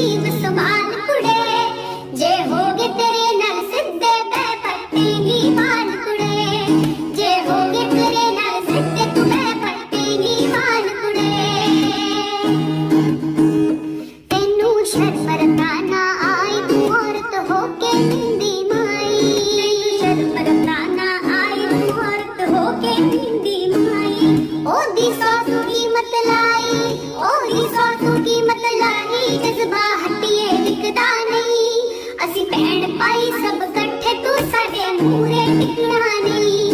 ਆਪਣੀ ਜੀਭ ਸੰਭਾਲ ਕੁੜੇ। ਜੇ ਹੋਗੇ ਤੇਰੇ ਨਾਲ ਸਿੱਧੇ ਬੈ ਪੱਟੇਗੀ ਭੈਣ ਭਾਈ ਸਭ ਇਕੱਠੇ ਤੂੰ ਸਾਡੇ ਮੂਰੇ ਟਿਕਣਾ ਨਹੀਂ।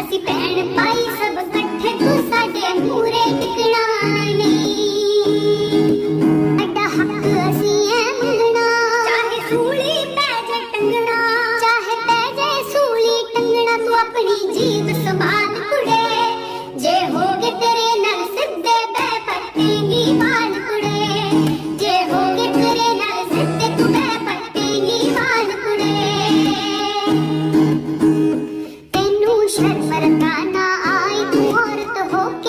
ਅਸੀਂ ਭੈਣ ਭਾਈ ਸਭ ਇਕੱਠੇ ਤੂੰ ਸਾਡੇ ਮੂਰੇ ਟਿਕਣਾ ਨਹੀਂ। ਅੱਡਾ ਹੱਕ ਅਸੀਂ ਐ ਮੰਗਣਾ ਚਾਹੇ ਸੂਲੀ ਪੈ ਜਾ ਟੰਗਣਾ। ਚਾਹੇ ਪੈ ਜਾ ਸੂਲੀ ਟੰਗਣਾ, ਤੂੰ ਆਪਣੀ ਜੀਭ ਸੰਭਾਲ ਕੁੜੇ। ਜੇ ਹੋਗੇ ਤੇਰੇ ਨਾਲ ਸਿੱਧੇ ਬੈ ਪੱਟੇਗੀ ਵਾਲ